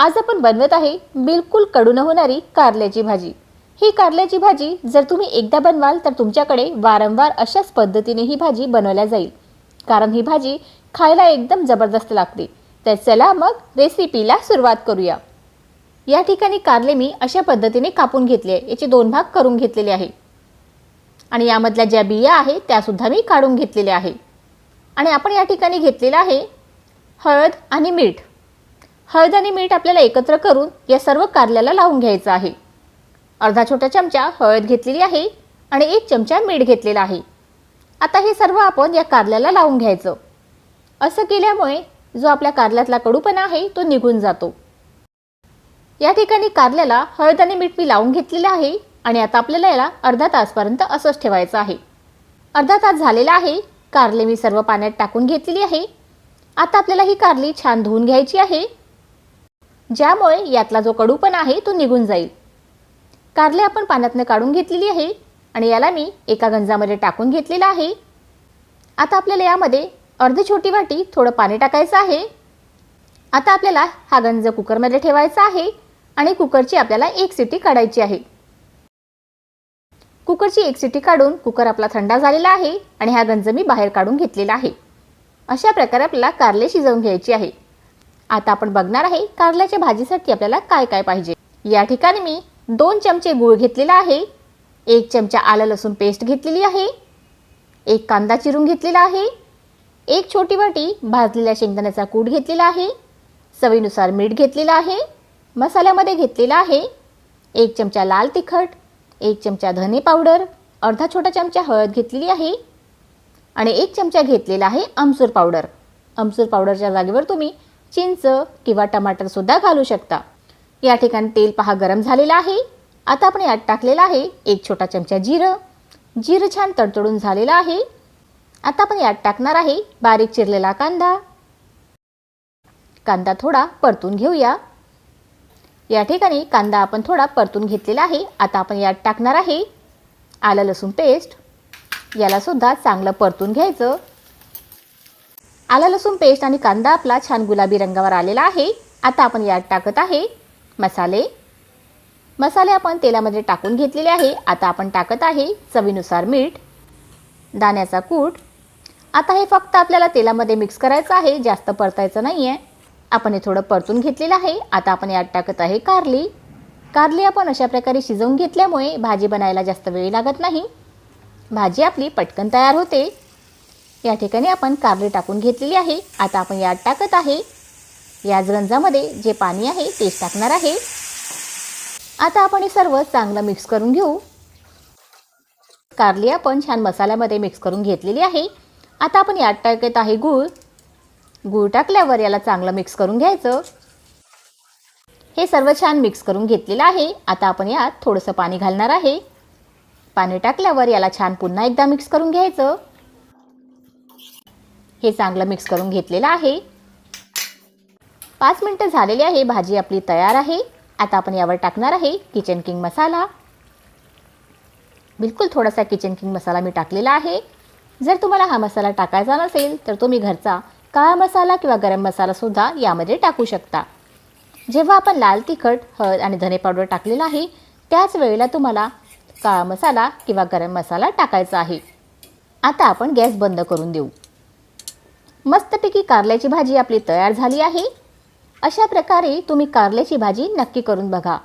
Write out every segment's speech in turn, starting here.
आज आपण बनवत आहे बिलकुल कडू न होणारी कारल्याची भाजी. ही कारल्याची भाजी जर तुम्ही एकदा बनवाल तर तुमच्याकडे वारंवार अशाच पद्धतीने ही भाजी बनवल्या जाईल. कारण ही भाजी खायला एकदम जबरदस्त लागते. तर चला मग रेसिपीला सुरुवात करूया. या ठिकाणी कारले मी अशा पद्धतीने कापून घेतले आहे. याचे दोन भाग करून घेतलेले आहे. आणि यामधल्या ज्या बिया आहे त्यासुद्धा मी काढून घेतलेल्या आहे. आणि आपण या ठिकाणी घेतलेलं आहे हळद आणि मीठ. हळद आणि मीठ आपल्याला एकत्र करून या सर्व कारल्याला लावून घ्यायचं आहे. अर्धा छोटा चमचा हळद घेतलेली आहे आणि एक चमचा मीठ घेतलेला आहे. आता हे सर्व आपण या कारल्याला लावून घ्यायचं. असं केल्यामुळे जो आपल्या कारल्यातला कडूपणा आहे तो निघून जातो. या ठिकाणी कारल्याला हळद आणि मीठ मी लावून घेतलेलं आहे आणि आता आपल्याला याला अर्धा तासपर्यंत असंच ठेवायचं आहे. अर्धा तास झालेला आहे कारले मी सर्व पाण्यात टाकून घेतलेली आहे. आता आपल्याला ही कारली छान धुवून घ्यायची आहे. ज्यामुळे यातला जो कडूपणा आहे तो निघून जाईल. कारले आपण पाण्यातनं काढून घेतलेली आहे आणि याला मी एका गंजामध्ये टाकून घेतलेलं आहे. आता आपल्याला यामध्ये अर्धी छोटी वाटी थोडं पाणी टाकायचं आहे. आता आपल्याला हा गंज कुकरमध्ये ठेवायचा आहे आणि कुकरची आपल्याला एक सिटी काढायची आहे. कुकरची एक सिटी काढून कुकर आपला थंडा झालेला आहे आणि हा गंज मी बाहेर काढून घेतलेला आहे. अशा प्रकारे आपल्याला कारले शिजवून घ्यायची आहे. आता आपण बघणार आहे कारल्याच्या भाजीसाठी आपल्याला काय काय पाहिजे. या ठिकाणी मी दोन चमचे गूळ घेतलेला आहे. एक चमचा आलं लसूण पेस्ट घेतलेली आहे. एक कांदा चिरून घेतलेला आहे. एक छोटी वाटी भाजलेल्या शेंगदाण्याचा कूट घेतलेला आहे. चवीनुसार मीठ घेतलेलं आहे. मसाल्यामध्ये घेतलेला आहे. एक चमचा लाल तिखट एक चमचा धने पावडर अर्धा छोटा चमचा हळद घेतलेली आहे आणि एक चमचा घेतलेला आहे आमचूर पावडर. आमचूर पावडरच्या जागेवर तुम्ही चिंच किंवा टमाटरसुद्धा घालू शकता. या ठिकाणी तेल पहा गरम झालेलं आहे. आता आपण यात टाकलेलं आहे एक छोटा चमचा जिरं. जिरं छान तडतडून झालेलं आहे. आता आपण यात टाकणार आहे बारीक चिरलेला कांदा. कांदा थोडा परतून घेऊया. या ठिकाणी कांदा आपण थोडा परतून घेतलेला आहे. आता आपण यात टाकणार आहे आलं लसूण पेस्ट. यालासुद्धा चांगलं परतून घ्यायचं. आला लसूण पेस्ट आणि कांदा आपला छान गुलाबी रंगावर आलेला आहे. आता आपण यात टाकत आहे मसाले. मसाले आपण तेलामध्ये टाकून घेतलेले आहे. आता आपण टाकत आहे चवीनुसार मीठ दाण्याचा कूट. आता हे फक्त आपल्याला तेलामध्ये मिक्स करायचं आहे जास्त परतायचं नाही आहे आपण हे थोडं परतून घेतलेलं आहे. आता आपण यात टाकत आहे कारली. कारली आपण अशा प्रकारे शिजवून घेतल्यामुळे भाजी बनायला जास्त वेळ लागत नाही. भाजी आपली पटकन तयार होते. या ठिकाणी आपण कारली टाकून घेतलेली आहे. आता आपण यात टाकत आहे. याच गंजामध्ये जे पाणी आहे तेच टाकणार आहे. आता आपण हे सर्व चांगलं मिक्स करून घेऊ. कारली आपण छान मसाल्यामध्ये मिक्स करून घेतलेली आहे. आता आपण यात टाकत आहे गूळ. गूळ टाकल्यावर याला चांगलं मिक्स करून घ्यायचं. हे सर्व छान मिक्स करून घेतलेलं आहे. आता आपण यात थोडंसं पाणी घालणार आहे. पाणी टाकल्यावर याला छान पुन्हा एकदा मिक्स करून घ्यायचं. हे चांगलं मिक्स करून घेतलेलं आहे. पाच मिनटं झालेली आहे भाजी आपली तयार आहे. आता आपण यावर टाकणार आहे किचन किंग मसाला बिलकुल थोडासा किचन किंग मसाला मी टाकलेला आहे. जर तुम्हाला हा मसाला टाकायचा नसेल तर तुम्ही घरचा काळा मसाला किंवा गरम मसालासुद्धा यामध्ये टाकू शकता. जेव्हा आपण लाल तिखट हळद आणि धने पावडर टाकलेला आहे त्याच वेळेला तुम्हाला काळा मसाला किंवा गरम मसाला टाकायचा आहे. आता आपण गॅस बंद करून देऊ. मस्तपैकी कारल्याची भाजी आपली तयार झाली आहे. अशा प्रकारे तुम्ही कारल्याची भाजी नक्की करून बघा.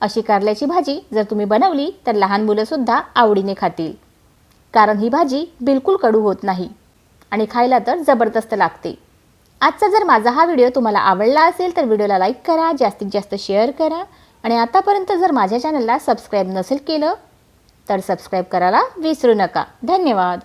अशी कारल्याची भाजी जर तुम्ही बनवली तर लहान मुलंसुद्धा आवडीने खातील. कारण ही भाजी बिलकुल कडू होत नाही आणि खायला तर जबरदस्त लागते. आजचा जर माझा हा व्हिडिओ तुम्हाला आवडला असेल तर व्हिडिओला लाईक करा जास्तीत जास्त शेअर करा आणि आतापर्यंत जर माझ्या चॅनलला सबस्क्राईब नसेल केलं तर सबस्क्राईब करायला विसरू नका. धन्यवाद.